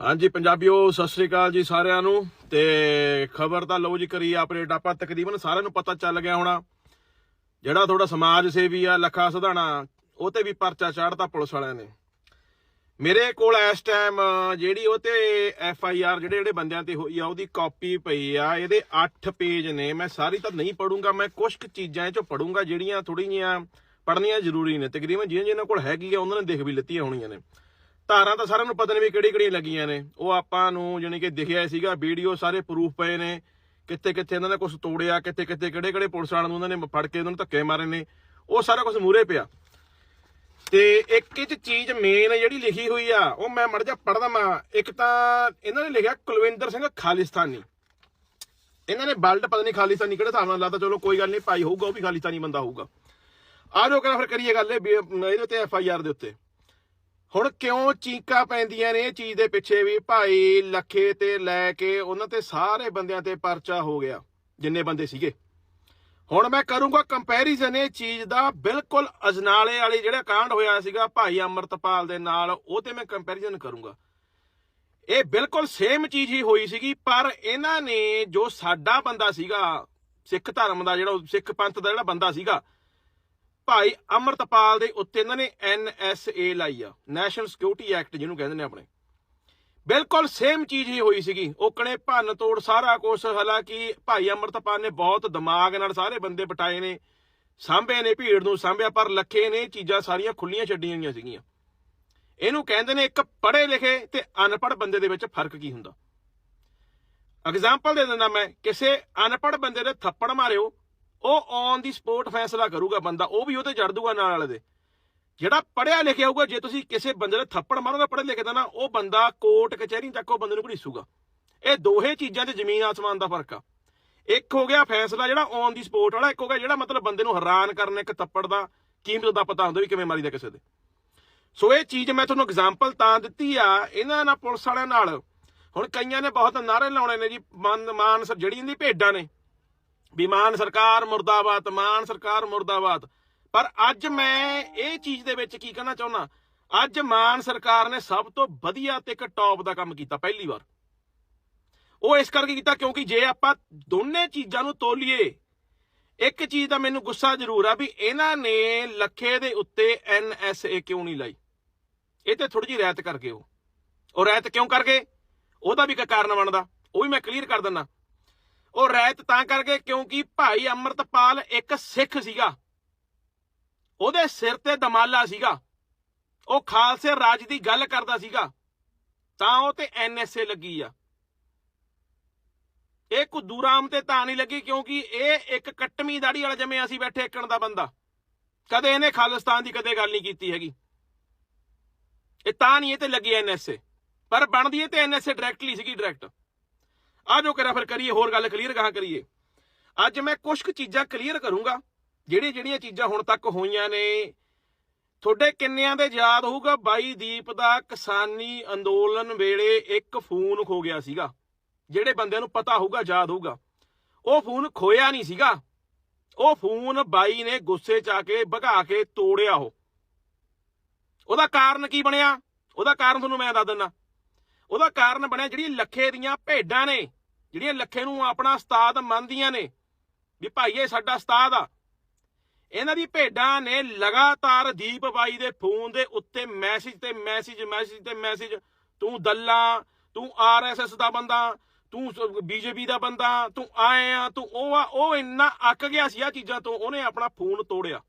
ਹਾਂਜੀ, ਪੰਜਾਬੀਓ, ਸਤਿ ਸ੍ਰੀ ਅਕਾਲ ਜੀ ਸਾਰਿਆਂ ਨੂੰ। ਤੇ ਖਬਰ ਤਾਂ ਲਓ ਜੀ ਕਰੀ ਅਪਡੇਟ ਆਪਾਂ ਤਕਰੀਬਨ ਸਾਰਿਆਂ ਨੂੰ ਪਤਾ ਚੱਲ ਗਿਆ ਹੋਣਾ। ਜਿਹੜਾ ਥੋੜਾ ਸਮਾਜ ਸੇਵੀ ਆ, ਲੱਖਾ ਸਧਾਣਾ, ਉਹ ਤੇ ਵੀ ਪਰਚਾ ਚਾੜਤਾ ਪੁਲਿਸ ਵਾਲਿਆਂ ਨੇ। ਮੇਰੇ ਕੋਲ ਇਸ ਟਾਈਮ ਜਿਹੜੀ ਉਹ ਤੇ ਐਫ ਆਈ ਆਰ ਜਿਹੜੇ ਜਿਹੜੇ ਬੰਦਿਆਂ ਤੇ ਹੋਈ ਆ, ਉਹਦੀ ਕਾਪੀ ਪਈ ਆ। ਇਹਦੇ 8 ਪੇਜ ਨੇ। ਮੈਂ ਸਾਰੀ ਤਾਂ ਨਹੀਂ ਪੜੂੰਗਾ, ਮੈਂ ਕੁਝ ਕੁ ਚੀਜ਼ਾਂ ਇਹ ਚੋਂ ਪੜੂੰਗਾ, ਜਿਹੜੀਆਂ ਥੋੜੀ ਜੀਆਂ ਪੜਨੀਆਂ ਜ਼ਰੂਰੀ ਨੇ। ਤਕਰੀਬਨ ਜਿਹਨਾਂ ਜਿਹਨਾਂ ਕੋਲ ਹੈਗੀ ਆ ਉਹਨਾਂ ਨੇ ਦੇਖ ਵੀ ਲਿੱਤੀਆਂ ਹੋਣੀਆਂ ਨੇ। ਧਾਰਾਂ ਤਾਂ ਸਾਰਿਆਂ ਨੂੰ ਪਤਾ ਨਹੀਂ ਵੀ ਕਿਹੜੀ ਕਿਹੜੀਆਂ ਲੱਗੀਆਂ ਨੇ। ਉਹ ਆਪਾਂ ਨੂੰ ਜਾਣੀ ਕਿ ਦਿਖਿਆ ਸੀਗਾ, ਵੀਡੀਓ ਸਾਰੇ ਪ੍ਰੂਫ ਪਏ ਨੇ। ਕਿੱਥੇ ਕਿੱਥੇ ਇਹਨਾਂ ਨੇ ਕੁਝ ਤੋੜਿਆ, ਕਿੱਥੇ ਕਿੱਥੇ ਕਿਹੜੇ ਕਿਹੜੇ ਪੁਲਿਸ ਵਾਲਿਆਂ ਨੂੰ ਉਹਨਾਂ ਨੇ ਫੜ ਕੇ ਉਹਨਾਂ ਨੂੰ ਧੱਕੇ ਮਾਰੇ ਨੇ। ਉਹ ਸਾਰਾ ਕੁਝ ਮੂਰੇ ਪਿਆ। ਤੇ ਇੱਕ ਇੱਕ ਚੀਜ਼ ਮੇਨ ਜਿਹੜੀ ਲਿਖੀ ਹੋਈ ਆ, ਉਹ ਮੈਂ ਮੜ ਜਾ ਪੜਦਾ ਮੈਂ ਇੱਕ ਤਾਂ ਇਹਨਾਂ ਨੇ ਲਿਖਿਆ ਕੁਲਵਿੰਦਰ ਸਿੰਘ ਖਾਲਿਸਤਾਨੀ। ਇਹਨਾਂ ਨੇ ਬਲਡ ਪਤਾ ਨਹੀਂ ਖਾਲਿਸਤਾਨੀ ਕਿਹੜੇ ਹਿਸਾਬ ਨਾਲ ਲਾਤਾ, ਚਲੋ ਕੋਈ ਗੱਲ ਨਹੀਂ ਭਾਈ ਹੋਊਗਾ, ਉਹ ਵੀ ਖਾਲਿਸਤਾਨੀ ਬੰਦਾ ਹੋਊਗਾ। ਆ ਜੋ ਕਰਾਂ ਫਿਰ ਕਰੀਏ ਗੱਲ, ਇਹ ਵੀ ਇਹਦੇ ਉੱਤੇ ਐਫ ਆਈ ਆਰ ਦੇ ਉੱਤੇ। ਹੁਣ ਕਿਉਂ ਚੀਕਾਂ ਪੈਂਦੀਆਂ ਨੇ ਇਹ ਚੀਜ਼ ਦੇ ਪਿੱਛੇ ਵੀ? ਭਾਈ ਲੱਖੇ ਤੇ ਲੈ ਕੇ ਉਹਨਾਂ ਤੇ ਸਾਰੇ ਬੰਦਿਆਂ ਤੇ ਪਰਚਾ ਹੋ ਗਿਆ, ਜਿੰਨੇ ਬੰਦੇ ਸੀਗੇ। ਹੁਣ ਮੈਂ ਕਰੂੰਗਾ ਕੰਪੈਰੀਜ਼ਨ ਇਹ ਚੀਜ਼ ਦਾ ਬਿਲਕੁਲ ਅਜਨਾਲੇ ਵਾਲੀ ਜਿਹੜਾ ਕਾਂਡ ਹੋਇਆ ਸੀਗਾ ਭਾਈ ਅਮਰਤਪਾਲ ਦੇ ਨਾਲ, ਉਹ ਤੇ ਮੈਂ ਕੰਪੈਰੀਜ਼ਨ ਕਰੂੰਗਾ। ਇਹ ਬਿਲਕੁਲ ਸੇਮ ਚੀਜ਼ ਹੀ ਹੋਈ ਸੀਗੀ, ਪਰ ਇਹਨਾਂ ਨੇ ਜੋ ਸਾਡਾ ਬੰਦਾ ਸੀਗਾ, ਸਿੱਖ ਧਰਮ ਦਾ ਜਿਹੜਾ, ਸਿੱਖ ਪੰਥ ਦਾ ਜਿਹੜਾ ਬੰਦਾ ਸੀਗਾ ਭਾਈ ਅਮਰਤਪਾਲ ਦੇ ਉੱਤੇ ਇਹਨਾਂ ਨੇ ਐਨਐਸਏ ਲਾਈ ਆ ਨੈਸ਼ਨਲ ਸਿਕਿਉਰਿਟੀ ਐਕਟ ਜਿਹਨੂੰ ਕਹਿੰਦੇ ਨੇ ਆਪਣੇ। ਬਿਲਕੁਲ ਸੇਮ ਚੀਜ਼ ਹੀ ਹੋਈ ਸੀਗੀ ਓਕਣੇ ਭੰਨ ਤੋੜ ਸਾਰਾ ਕੁਝ ਹਾਲਾਂਕਿ ਭਾਈ ਅਮਰਤਪਾਲ ਨੇ ਬਹੁਤ ਦਿਮਾਗ ਨਾਲ ਸਾਰੇ ਬੰਦੇ ਬਟਾਏ ਨੇ, ਸਾਂਭੇ ਨੇ ਭੀੜ ਨੂੰ ਸਾਂਭਿਆ, ਪਰ ਲੱਖੇ ਨੇ ਇਹ ਚੀਜ਼ਾਂ ਸਾਰੀਆਂ ਖੁੱਲੀਆਂ ਛੱਡੀਆਂ ਗਈਆਂ ਸੀਗੀਆਂ। ਇਹਨੂੰ ਕਹਿੰਦੇ ਨੇ ਇੱਕ ਪੜ੍ਹੇ ਲਿਖੇ ਤੇ ਅਨਪੜ੍ਹ ਬੰਦੇ ਦੇ ਵਿੱਚ ਫ਼ਰਕ ਕੀ ਹੁੰਦਾ? ਐਗਜ਼ਾਮਪਲ ਦੇ ਦਿੰਦਾ ਮੈਂ, ਕਿਸੇ ਅਨਪੜ੍ਹ ਬੰਦੇ ਦੇ ਥੱਪੜ ਮਾਰਿਓ ਉਹ ਔਨ ਦੀ ਸਪੋਰਟ ਫੈਸਲਾ ਕਰੂਗਾ ਬੰਦਾ, ਉਹ ਵੀ ਉਹਤੇ ਜੜ ਦੂਗਾ ਨਾਲ ਵਾਲੇ ਦੇ। ਜਿਹੜਾ ਪੜਿਆ ਲਿਖਿਆ ਹੋਊਗਾ, ਜੇ ਤੁਸੀਂ ਕਿਸੇ ਬੰਦੇ ਦੇ ਥੱਪੜ ਮਾਰੋਗੇ ਪੜ੍ਹੇ ਲਿਖੇ ਦਾ ਨਾ ਉਹ ਬੰਦਾ ਕੋਰਟ, ਕਚਹਿਰੀ ਤੱਕ ਉਹ ਬੰਦੇ ਨੂੰ ਘੜੀਸੂਗਾ। ਇਹ ਦੋਹੇ ਚੀਜ਼ਾਂ 'ਚ ਜ਼ਮੀਨ ਆਸਮਾਨ ਦਾ ਫ਼ਰਕ ਆ। ਇੱਕ ਹੋ ਗਿਆ ਫੈਸਲਾ ਜਿਹੜਾ ਔਨ ਦੀ ਸਪੋਰਟ ਵਾਲਾ, ਇੱਕ ਹੋ ਗਿਆ ਜਿਹੜਾ ਮਤਲਬ ਬੰਦੇ ਨੂੰ ਹੈਰਾਨ ਕਰਨ, ਇੱਕ ਥੱਪੜ ਦਾ ਕੀਮਤ ਦਾ ਪਤਾ ਹੁੰਦਾ ਵੀ ਕਿਵੇਂ ਮਾਰੀਦਾ ਕਿਸੇ ਦੇ। ਸੋ ਇਹ ਚੀਜ਼ ਮੈਂ ਤੁਹਾਨੂੰ ਐਗਜ਼ਾਮਪਲ ਤਾਂ ਦਿੱਤੀ ਆ, ਇਹਨਾਂ ਨਾਲ ਪੁਲਿਸ ਵਾਲਿਆਂ ਨਾਲ। ਹੁਣ ਕਈਆਂ ਨੇ ਬਹੁਤ ਨਾਰੇ ਲਾਉਣੇ ਨੇ ਜੀ, ਮਾਨ ਮਾਨ ਸਰ ਜਿਹੜੀ ਇਹਦੀ ਭੇਡਾਂ ਨੇ। ਵੀ ਮਾਨ ਸਰਕਾਰ ਮੁਰਦਾਬਾਦ, ਮਾਨ ਸਰਕਾਰ ਮੁਰਦਾਬਾਦ। ਪਰ ਅੱਜ ਮੈਂ ਇਹ ਚੀਜ਼ ਦੇ ਵਿੱਚ ਕੀ ਕਹਿਣਾ ਚਾਹੁੰਦਾ ਅੱਜ ਮਾਨ ਸਰਕਾਰ ਨੇ ਸਭ ਤੋਂ ਵਧੀਆ ਤੇ ਇੱਕ ਟੌਪ ਦਾ ਕੰਮ ਕੀਤਾ, ਪਹਿਲੀ ਵਾਰ। ਉਹ ਇਸ ਕਰਕੇ ਕੀਤਾ ਕਿਉਂਕਿ ਜੇ ਆਪਾਂ ਦੋਨੇ ਚੀਜ਼ਾਂ ਨੂੰ ਤੋਲੀਏ, ਇੱਕ ਚੀਜ਼ ਦਾ ਮੈਨੂੰ ਗੁੱਸਾ ਜ਼ਰੂਰ ਆ ਵੀ ਇਹਨਾਂ ਨੇ ਲੱਖੇ ਦੇ ਉੱਤੇ ਐਨਐਸਏ ਕਿਉਂ ਨਹੀਂ ਲਾਈ? ਇਹ ਤੇ ਥੋੜੀ ਜਿਹੀ ਰਹਿਤ ਕਰਕੇ ਉਹ। ਉਹ ਰਹਿਤ ਕਿਉਂ ਕਰਕੇ? ਉਹਦਾ ਵੀ ਇੱਕ ਕਾਰਨ ਬਣਦਾ। ਉਹ ਵੀ ਮੈਂ ਕਲੀਅਰ ਕਰ ਦਿੰਦਾ ਉਹ ਰਹਿਤ ਤਾਂ ਕਰਕੇ ਕਿਉਂਕਿ ਭਾਈ ਅਮਰਤਪਾਲ ਇੱਕ ਸਿੱਖ ਸੀਗਾ। ਉਹਦੇ ਸਿਰ ਤੇ ਦਮਾਲਾ ਸੀਗਾ। ਉਹ ਖਾਲਸੇ ਰਾਜ ਦੀ ਗੱਲ ਕਰਦਾ ਸੀਗਾ। ਤਾਂ ਉਹ ਤੇ ਐਨਐਸਏ ਲੱਗੀ ਆ। ਇਹ ਕੁਦੂਰਾਮ ਤੇ ਤਾਂ ਨਹੀਂ ਲੱਗੀ ਕਿਉਂਕਿ ਇਹ ਇੱਕ ਕੱਟਵੀਂ ਦਾੜੀ ਵਾਲਾ ਜਮੇ ਅਸੀਂ ਬੈਠੇ ਇੱਕਣ ਦਾ ਬੰਦਾ। ਕਦੇ ਇਹਨੇ ਖਾਲਿਸਤਾਨ ਦੀ ਕਦੇ ਗੱਲ ਨਹੀਂ ਕੀਤੀ ਹੈਗੀ। ਇਹ ਤਾਂ ਨਹੀਂ ਇਹ ਤੇ ਲੱਗੀ ਐਨਐਸਏ ਪਰ ਬਣਦੀ ਇਹ ਤੇ ਐਨਐਸਏ ਡਾਇਰੈਕਟਲੀ ਸੀਗੀ ਡਾਇਰੈਕਟ ਆ ਜੋ ਕਰਾਂ ਫਿਰ ਕਰੀਏ, ਹੋਰ ਗੱਲ ਕਲੀਅਰ ਕਹਾਂ ਕਰੀਏ। ਅੱਜ ਮੈਂ ਕੁਝ ਕੁ ਚੀਜ਼ਾਂ ਕਲੀਅਰ ਕਰੂੰਗਾ, ਜਿਹੜੀਆਂ ਜਿਹੜੀਆਂ ਚੀਜ਼ਾਂ ਹੁਣ ਤੱਕ ਹੋਈਆਂ ਨੇ। ਤੁਹਾਡੇ ਕਿੰਨਿਆਂ ਦੇ ਯਾਦ ਹੋਊਗਾ, ਬਾਈ ਦੀਪ ਦਾ ਕਿਸਾਨੀ ਅੰਦੋਲਨ ਵੇਲੇ ਇੱਕ ਫੋਨ ਖੋ ਗਿਆ ਸੀਗਾ। ਜਿਹੜੇ ਬੰਦਿਆਂ ਨੂੰ ਪਤਾ ਹੋਊਗਾ, ਯਾਦ ਹੋਊਗਾ। ਉਹ ਫੋਨ ਖੋਇਆ ਨਹੀਂ ਸੀਗਾ। ਉਹ ਫੋਨ ਬਾਈ ਨੇ ਗੁੱਸੇ ਚ ਆ ਕੇ ਭਗਾ ਕੇ ਤੋੜਿਆ ਉਹ। ਉਹਦਾ ਕਾਰਨ ਕੀ ਬਣਿਆ? ਉਹਦਾ ਕਾਰਨ ਤੁਹਾਨੂੰ ਮੈਂ ਦੱਸ ਦਿੰਦਾ ਉਹਦਾ ਕਾਰਨ ਬਣਿਆ ਜਿਹੜੀ ਲੱਖੇ ਦੀਆਂ ਭੇਡਾਂ ਨੇ, ਜਿਹੜੀਆਂ ਲੱਖੇ ਨੂੰ ਆਪਣਾ ਉਸਤਾਦ ਮੰਨਦੀਆਂ ਨੇ, ਵੀ ਭਾਈ ਇਹ ਸਾਡਾ ਉਸਤਾਦ ਆ। ਇਹਨਾਂ ਦੀ ਭੇਡਾਂ ਨੇ ਲਗਾਤਾਰ ਦੀਪ ਬਾਈ ਦੇ ਫੋਨ ਦੇ ਉੱਤੇ ਮੈਸੇਜ ਤੇ ਮੈਸੇਜ ਮੈਸੇਜ ਤੇ ਮੈਸੇਜ ਤੂੰ ਦੱਲਾ, ਤੂੰ ਆਰਐਸਐਸ ਦਾ ਬੰਦਾ, ਤੂੰ ਬੀਜੇਪੀ ਦਾ ਬੰਦਾ, ਤੂੰ ਆਏ ਆ, ਤੂੰ ਉਹ ਆ, ਉਹ ਇੰਨਾ ਅੱਕ ਗਿਆ ਸੀ ਆ ਚੀਜ਼ਾਂ ਤੋਂ, ਉਹਨੇ ਆਪਣਾ ਫੋਨ ਤੋੜਿਆ।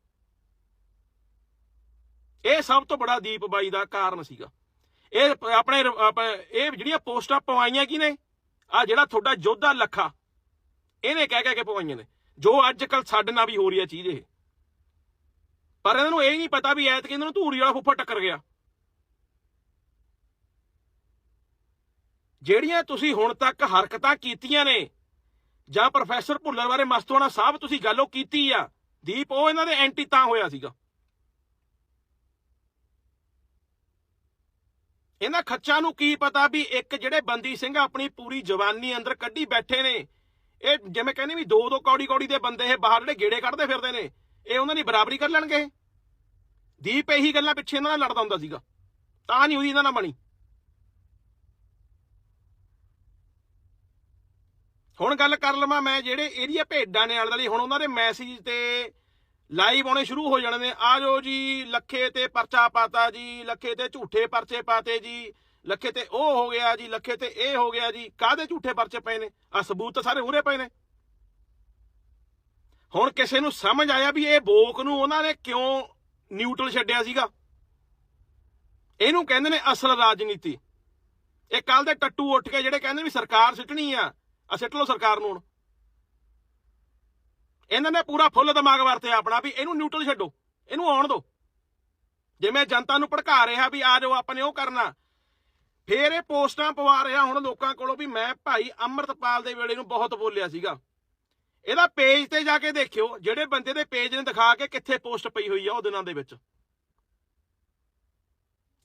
ਇਹ ਸਭ ਤੋਂ ਬੜਾ ਦੀਪ ਬਾਈ ਦਾ ਕਾਰਨ ਸੀਗਾ। ਇਹ ਆਪਣੇ ਇਹ ਜਿਹੜੀਆਂ ਪੋਸਟਾਂ ਪਵਾਈਆਂ ਕੀ ਨੇ? ਆ ਜਿਹੜਾ ਤੁਹਾਡਾ ਯੋਧਾ ਲੱਖਾ, ਇਹਨੇ ਕਹਿ ਕਹਿ ਕੇ ਪਵਾਈਆਂ ਨੇ। ਜੋ ਅੱਜ ਕੱਲ ਸਾਡੇ ਨਾਲ ਵੀ ਹੋ ਰਹੀ ਹੈ ਚੀਜ਼ ਇਹ। ਪਰ ਇਹਨਾਂ ਨੂੰ ਇਹ ਨਹੀਂ ਪਤਾ ਵੀ ਐਤ ਇਹਨਾਂ ਨੂੰ ਧੂਰੀ ਵਾਲਾ ਫੁੱਫਾ ਟੱਕਰ ਗਿਆ। ਜਿਹੜੀਆਂ ਤੁਸੀਂ ਹੁਣ ਤੱਕ ਹਰਕਤਾਂ ਕੀਤੀਆਂ ਨੇ, ਜਾਂ ਪ੍ਰੋਫੈਸਰ ਭੁੱਲਰ ਬਾਰੇ ਮਸਤੋਣਾ ਸਾਹਿਬ ਤੁਸੀਂ ਗੱਲ ਉਹ ਕੀਤੀ ਆ, ਦੀਪ, ਉਹ ਇਹਨਾਂ ਦੇ ਐਂਟੀ ਤਾਂ ਹੋਇਆ ਸੀਗਾ। ਇਹਨਾਂ ਖੱਚਾਂ ਨੂੰ ਕੀ ਪਤਾ ਵੀ ਇੱਕ ਜਿਹੜੇ ਬੰਦੀ ਸਿੰਘ ਆਪਣੀ ਪੂਰੀ ਜਵਾਨੀ ਅੰਦਰ ਕੱਢੀ ਬੈਠੇ ਨੇ। ਇਹ ਜਿਵੇਂ ਕਹਿੰਦੇ ਵੀ ਦੋ ਦੋ ਕੌੜੀ ਕੌੜੀ ਦੇ ਬੰਦੇ ਇਹ ਬਾਹਰ ਜਿਹੜੇ ਗੇੜੇ ਕੱਢਦੇ ਫਿਰਦੇ ਨੇ, ਇਹ ਉਹਨਾਂ ਦੀ ਬਰਾਬਰੀ ਕਰ ਲੈਣਗੇ? ਦੀਪ ਇਹੀ ਗੱਲਾਂ ਪਿੱਛੇ ਇਹਨਾਂ ਨਾਲ ਲੜਦਾ ਹੁੰਦਾ ਸੀਗਾ। ਤਾਂ ਨਹੀਂ ਉਹਦੀ ਇਹਨਾਂ ਨਾਲ ਬਣੀ। ਹੁਣ ਗੱਲ ਕਰ ਲਵਾਂ ਮੈਂ ਜਿਹੜੇ ਇਹਦੀਆਂ ਭੇਡਾਂ ਨੇ ਆਲੇ ਵਾਲੀ ਹੁਣ ਉਹਨਾਂ ਦੇ ਮੈਸੇਜ ਤੇ ਲਾਈਵ ਆਉਣੇ ਸ਼ੁਰੂ ਹੋ ਜਾਣੇ ਨੇ। ਆ ਜਾਓ ਜੀ, ਲੱਖੇ ਤੇ ਪਰਚਾ ਪਾਤਾ ਜੀ, ਲੱਖੇ ਤੇ ਝੂਠੇ ਪਰਚੇ ਪਾਤੇ ਜੀ, ਲੱਖੇ ਤੇ ਉਹ ਹੋ ਗਿਆ ਜੀ, ਲੱਖੇ ਤੇ ਇਹ ਹੋ ਗਿਆ ਜੀ। ਕਾਹਦੇ ਝੂਠੇ ਪਰਚੇ ਪਏ ਨੇ? ਆ ਸਬੂਤ ਤਾਂ ਸਾਰੇ ਉਰੇ ਪਏ ਨੇ। ਹੁਣ ਕਿਸੇ ਨੂੰ ਸਮਝ ਆਇਆ ਵੀ ਇਹ ਬੋਕ ਨੂੰ ਉਹਨਾਂ ਨੇ ਕਿਉਂ ਨਿਊਟਰਲ ਛੱਡਿਆ ਸੀਗਾ? ਇਹਨੂੰ ਕਹਿੰਦੇ ਨੇ ਅਸਲ ਰਾਜਨੀਤੀ। ਇਹ ਕੱਲ ਦੇ ਟੱਟੂ ਉੱਠ ਕੇ ਜਿਹੜੇ ਕਹਿੰਦੇ ਵੀ ਸਰਕਾਰ ਸਿੱਟਣੀ ਆ ਆ ਸਿੱਟ ਲਓ ਸਰਕਾਰ ਨੂੰ ਹੁਣ। ਇਹਨਾਂ ਨੇ ਪੂਰਾ ਫੁੱਲ ਦਿਮਾਗ ਵਰਤਿਆ ਆਪਣਾ ਵੀ ਇਹਨੂੰ ਨਿਊਟਰਲ ਛੱਡੋ, ਇਹਨੂੰ ਆਉਣ ਦਿਓ ਜਿਵੇਂ ਜਨਤਾ ਨੂੰ ਭੜਕਾ ਰਿਹਾ ਵੀ ਆ ਜਾਓ, ਆਪਾਂ ਨੇ ਉਹ ਕਰਨਾ। ਫੇਰ ਇਹ ਪੋਸਟਾਂ ਪਵਾ ਰਿਹਾ ਹੁਣ ਲੋਕਾਂ ਕੋਲੋਂ ਵੀ ਮੈਂ ਭਾਈ ਅੰਮ੍ਰਿਤਪਾਲ ਦੇ ਵੇਲੇ ਨੂੰ ਬਹੁਤ ਬੋਲਿਆ ਸੀਗਾ। ਇਹਦਾ ਪੇਜ ਤੇ ਜਾ ਕੇ ਦੇਖਿਓ, ਜਿਹੜੇ ਬੰਦੇ ਦੇ ਪੇਜ ਨੇ ਦਿਖਾ ਕੇ ਕਿੱਥੇ ਪੋਸਟ ਪਈ ਹੋਈ ਆ ਉਹ ਦਿਨਾਂ ਦੇ ਵਿੱਚ।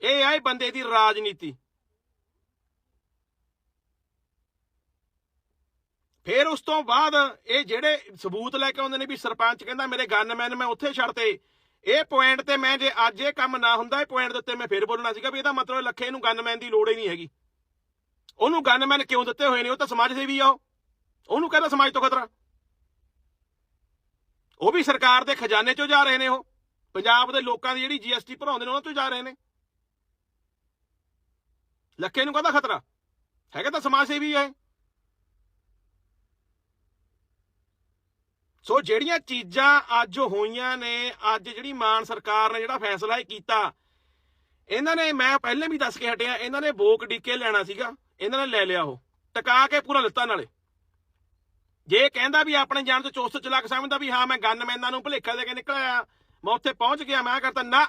ਇਹ ਆਈ ਬੰਦੇ ਦੀ ਰਾਜਨੀਤੀ। ਫਿਰ ਉਸ ਤੋਂ ਬਾਅਦ ਇਹ ਜਿਹੜੇ ਸਬੂਤ ਲੈ ਕੇ ਆਉਂਦੇ ਨੇ ਵੀ ਸਰਪੰਚ ਕਹਿੰਦਾ ਮੇਰੇ ਗਨਮੈਨ ਮੈਂ ਉੱਥੇ ਛੱਡਤੇ, ਇਹ ਪੁਆਇੰਟ ਤੇ ਮੈਂ ਜੇ ਅੱਜ ਇਹ ਕੰਮ ਨਾ ਹੁੰਦਾ, ਇਹ ਪੁਆਇੰਟ ਦੇ ਉੱਤੇ ਮੈਂ ਫਿਰ ਬੋਲਣਾ ਸੀਗਾ ਵੀ ਇਹਦਾ ਮਤਲਬ ਲੱਖੇ ਨੂੰ ਗਨਮੈਨ ਦੀ ਲੋੜ ਹੀ ਨਹੀਂ ਹੈਗੀ। ਉਹਨੂੰ ਗਨਮੈਨ ਕਿਉਂ ਦਿੱਤੇ ਹੋਏ ਨੇ? ਉਹ ਤਾਂ ਸਮਾਜ ਸੇਵੀ ਆ ਉਹ। ਉਹਨੂੰ ਕਹਿੰਦਾ ਸਮਾਜ ਤੋਂ ਖਤਰਾ। ਉਹ ਵੀ ਸਰਕਾਰ ਦੇ ਖਜ਼ਾਨੇ ਚੋਂ ਜਾ ਰਹੇ ਨੇ ਉਹ। ਪੰਜਾਬ ਦੇ ਲੋਕਾਂ ਦੀ ਜਿਹੜੀ ਜੀਐਸਟੀ ਭਰਾਉਂਦੇ ਨੇ, ਉਹਨਾਂ ਤੋਂ ਜਾ ਰਹੇ ਨੇ। ਲੱਖੇ ਨੂੰ ਕਹਿੰਦਾ ਖਤਰਾ? ਹੈਗਾ ਤਾਂ ਸਮਾਜ ਸੇਵੀ ਹੈ ਸੋ ਜਿਹੜੀਆਂ ਚੀਜ਼ਾਂ ਅੱਜ ਹੋਈਆਂ ਨੇ, ਅੱਜ ਜਿਹੜੀ ਮਾਨ ਸਰਕਾਰ ਨੇ ਜਿਹੜਾ ਫੈਸਲਾ ਇਹ ਕੀਤਾ, ਇਹਨਾਂ ਨੇ ਮੈਂ ਪਹਿਲੇ ਵੀ ਦੱਸ ਕੇ ਹਟਿਆ, ਇਹਨਾਂ ਨੇ ਬੋਕ ਡੀਕੇ ਲੈਣਾ ਸੀਗਾ, ਇਹਨਾਂ ਨੇ ਲੈ ਲਿਆ ਉਹ, ਟਕਾ ਕੇ ਪੂਰਾ ਲਿੱਤਾ ਨਾਲੇ। ਜੇ ਕਹਿੰਦਾ ਵੀ ਆਪਣੇ ਜਾਣ ਤੋਂ ਚੋਸਤ ਚਲਾਕ ਸਮਝਦਾ ਵੀ ਹਾਂ, ਮੈਂ ਗਨਮੈਨਾਂ ਨੂੰ ਭੁਲੇਖਾ ਦੇ ਕੇ ਨਿਕਲਿਆ, ਮੈਂ ਉੱਥੇ ਪਹੁੰਚ ਗਿਆ, ਮੈਂ ਕਰਤਾ, ਨਾ,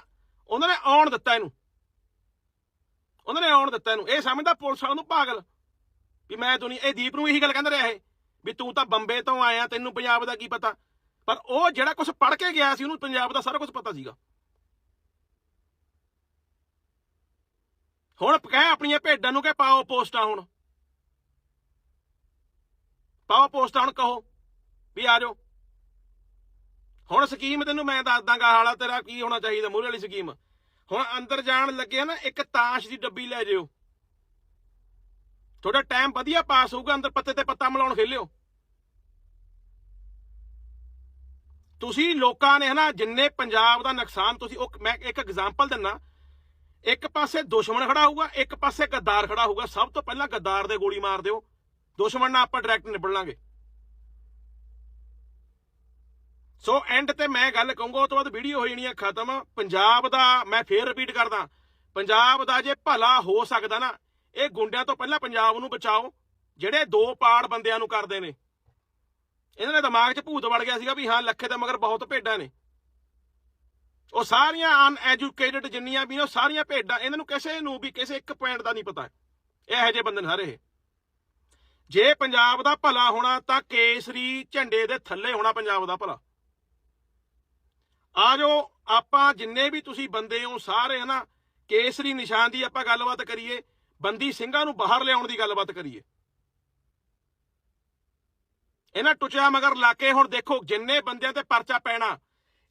ਉਹਨਾਂ ਨੇ ਆਉਣ ਦਿੱਤਾ ਇਹਨੂੰ। ਉਹਨਾਂ ਨੇ ਆਉਣ ਦਿੱਤਾ ਇਹਨੂੰ। ਇਹ ਸਮਝਦਾ ਪੁਲਿਸ ਵਾਲਿਆਂ ਨੂੰ ਪਾਗਲ, ਵੀ ਮੈਂ ਦੁਨੀਆ, ਇਹ ਦੀਪ ਨੂੰ ਇਹੀ ਗੱਲ ਕਹਿੰਦਾ ਰਿਹਾ ਇਹ। ਵੀ ਤੂੰ ਤਾਂ ਬੰਬੇ ਤੋਂ ਆਇਆ, ਤੈਨੂੰ ਪੰਜਾਬ ਦਾ ਕੀ ਪਤਾ? ਪਰ ਉਹ ਜਿਹੜਾ ਕੁਝ ਪੜ੍ਹ ਕੇ ਗਿਆ ਸੀ, ਉਹਨੂੰ ਪੰਜਾਬ ਦਾ ਸਾਰਾ ਕੁਝ ਪਤਾ ਸੀਗਾ। ਹੁਣ ਕਹਿ ਆਪਣੀਆਂ ਭੇਡਾਂ ਨੂੰ ਕਿ ਪਾਓ ਪੋਸਟਾਂ ਹੁਣ। ਪਾਓ ਪੋਸਟਾਂ ਹੁਣ ਕਹੋ ਵੀ ਆ ਜਾਓ। ਹੁਣ ਸਕੀਮ ਤੈਨੂੰ ਮੈਂ ਦੱਸ ਦਾਂਗਾ, ਹਾਲਾ ਤੇਰਾ ਕੀ ਹੋਣਾ ਚਾਹੀਦਾ, ਮੂਹਰੇ ਵਾਲੀ ਸਕੀਮ। ਹੁਣ ਅੰਦਰ ਜਾਣ ਲੱਗੇ ਨਾ, ਇੱਕ ਤਾਸ਼ ਦੀ ਡੱਬੀ ਲੈ ਜਿਓ। ਤੁਹਾਡਾ ਟਾਈਮ ਵਧੀਆ ਪਾਸ ਹੋਊਗਾ, ਅੰਦਰ ਪੱਤੇ ਤੇ ਪੱਤਾ ਮਿਲਾਉਣ ਖੇਲਿਓ। ਤੁਸੀਂ ਲੋਕਾਂ ਨੇ ਹਨਾ, ਜਿੰਨੇ ਪੰਜਾਬ ਦਾ ਨੁਕਸਾਨ ਤੁਸੀਂ, ਉਹ ਮੈਂ ਇੱਕ ਐਗਜ਼ਾਮਪਲ ਦਿੰਨਾ। ਇੱਕ ਪਾਸੇ ਦੁਸ਼ਮਣ ਖੜਾ ਹੋਊਗਾ, ਇੱਕ ਪਾਸੇ ਗੱਦਾਰ ਖੜਾ ਹੋਊਗਾ। ਸਭ ਤੋਂ ਪਹਿਲਾਂ ਗੱਦਾਰ ਦੇ ਗੋਲੀ ਮਾਰ ਦਿਓ। ਦੁਸ਼ਮਣ ਨਾਲ ਆਪਾਂ ਡਾਇਰੈਕਟ ਨਿਬੜ ਲਾਂਗੇ। ਸੋ ਐਂਡ ਤੇ ਮੈਂ ਗੱਲ ਕਹੂੰਗਾ, ਉਹ ਤੋਂ ਬਾਅਦ ਵੀਡੀਓ ਹੋ ਜਾਣੀ ਹੈ ਖਤਮ। ਪੰਜਾਬ ਦਾ, ਮੈਂ ਫੇਰ ਰਿਪੀਟ ਕਰਦਾ। ਪੰਜਾਬ ਦਾ ਜੇ ਭਲਾ ਹੋ ਸਕਦਾ ਨਾ ਇਹ ਗੁੰਡਿਆਂ ਤੋਂ ਪਹਿਲਾਂ ਪੰਜਾਬ ਨੂੰ ਬਚਾਓ, ਜਿਹੜੇ ਦੋ ਪਾੜ ਬੰਦਿਆਂ ਨੂੰ ਕਰਦੇ ਨੇ। ਇਹਨਾਂ ਦੇ ਦਿਮਾਗ 'ਚ ਭੂਤ ਵੜ ਗਿਆ ਸੀਗਾ ਵੀ ਹਾਂ, ਲੱਖੇ ਦੇ ਮਗਰ ਬਹੁਤ ਭੇਡਾਂ ਨੇ। ਉਹ ਸਾਰੀਆਂ ਅਨਐਜੂਕੇਟਡ ਜਿੰਨੀਆਂ ਵੀ ਨੇ, ਉਹ ਸਾਰੀਆਂ ਭੇਡਾਂ, ਇਹਨਾਂ ਨੂੰ ਕਿਸੇ ਨੂੰ ਵੀ ਕਿਸੇ ਇੱਕ ਪੁਆਇੰਟ ਦਾ ਨਹੀਂ ਪਤਾ। ਇਹ ਇਹੋ ਜਿਹੇ ਬੰਦੇ ਨੇ ਸਾਰੇ ਜੇ ਪੰਜਾਬ ਦਾ ਭਲਾ ਹੋਣਾ, ਤਾਂ ਕੇਸਰੀ ਝੰਡੇ ਦੇ ਥੱਲੇ ਹੋਣਾ ਪੰਜਾਬ ਦਾ ਭਲਾ। ਆ ਜੋ ਆਪਾਂ ਜਿੰਨੇ ਵੀ ਤੁਸੀਂ ਬੰਦੇ ਹੋ, ਸਾਰੇ ਹਨਾ, ਕੇਸਰੀ ਨਿਸ਼ਾਨ ਦੀ ਆਪਾਂ ਗੱਲਬਾਤ ਕਰੀਏ। ਬੰਦੀ ਸਿੰਘਾਂ ਨੂੰ ਬਾਹਰ ਲਿਆਉਣ ਦੀ ਗੱਲਬਾਤ ਕਰੀਏ। ਇਹਨਾਂ ਟੁੱਚਿਆ ਮਗਰ ਲਾ ਕੇ ਹੁਣ ਦੇਖੋ ਜਿੰਨੇ ਬੰਦਿਆਂ ਤੇ ਪਰਚਾ ਪੈਣਾ।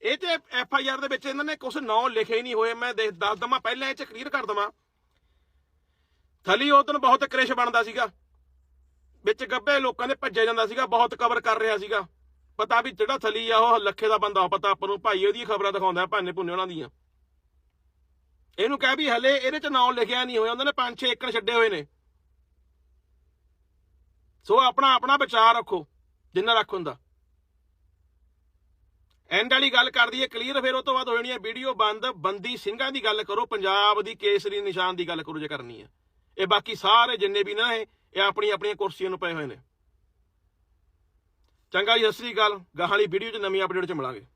ਇਹ ਤੇ ਐਫ ਆਈ ਆਰ ਦੇ ਵਿੱਚ ਇਹਨਾਂ ਨੇ ਕੁਝ ਨਾਂ ਲਿਖੇ ਨਹੀਂ ਹੋਏ। ਮੈਂ ਦੇਖ ਦੱਸ ਦਵਾਂ, ਪਹਿਲਾਂ ਇਹ ਚ ਕਲੀਅਰ ਕਰ ਦਵਾਂ। ਥਲੀ ਉਹ ਦਿਨ ਬਹੁਤ ਕ੍ਰਿਸ਼ ਬਣਦਾ ਸੀਗਾ। ਵਿੱਚ ਗੱਬੇ ਲੋਕਾਂ ਦੇ ਭੱਜਿਆ ਜਾਂਦਾ ਸੀਗਾ, ਬਹੁਤ ਕਵਰ ਕਰ ਰਿਹਾ ਸੀਗਾ। ਪਤਾ ਵੀ ਜਿਹੜਾ ਥਲੀ ਆ, ਉਹ ਲੱਖੇ ਦਾ ਬੰਦਾ, ਪਤਾ ਆਪਾਂ ਨੂੰ, ਭਾਈ ਉਹਦੀ ਖਬਰਾਂ ਦਿਖਾਉਂਦਾ ਭਾਨੇ ਭੁੰਨੇ ਉਹਨਾਂ ਦੀਆਂ। ਇਹਨੂੰ ਕਹਿ ਵੀ ਹਲੇ ਇਹਦੇ ਚ ਨਾਂ ਲਿਖਿਆ ਨਹੀਂ ਹੋਇਆ, ਉਹਨਾਂ ਨੇ 5-6 ਏਕੜ ਛੱਡੇ ਹੋਏ ਨੇ। ਸੋ ਆਪਣਾ ਆਪਣਾ ਵਿਚਾਰ ਰੱਖੋ, ਜਿੰਨਾ ਰੱਖ ਹੁੰਦਾ। ਐਂਡ ਵਾਲੀ ਗੱਲ ਕਰ ਦਈਏ ਕਲੀਅਰ ਫਿਰ ਉਹ ਤੋਂ ਬਾਅਦ ਹੋ ਜਾਣੀ ਹੈ ਵੀਡੀਓ ਬੰਦ, ਬੰਦੀ ਸਿੰਘਾਂ ਦੀ ਗੱਲ ਕਰੋ, ਪੰਜਾਬ ਦੀ ਕੇਸਰੀ ਨਿਸ਼ਾਨ ਦੀ ਗੱਲ ਕਰੋ ਜੇ ਕਰਨੀ ਹੈ। ਇਹ ਬਾਕੀ ਸਾਰੇ ਜਿੰਨੇ ਵੀ ਨਾ ਇਹ ਇਹ ਆਪਣੀ ਆਪਣੀਆਂ ਕੁਰਸੀਆਂ ਨੂੰ ਪਏ ਹੋਏ ਨੇ। ਚੰਗਾ ਜੀ, ਸਤਿ ਸ੍ਰੀ ਅਕਾਲ। ਗਾਹਾਂ ਵਾਲੀ ਵੀਡੀਓ 'ਚ ਨਵੀਂ ਅਪਡੇਟ 'ਚ ਮਿਲਾਂਗੇ।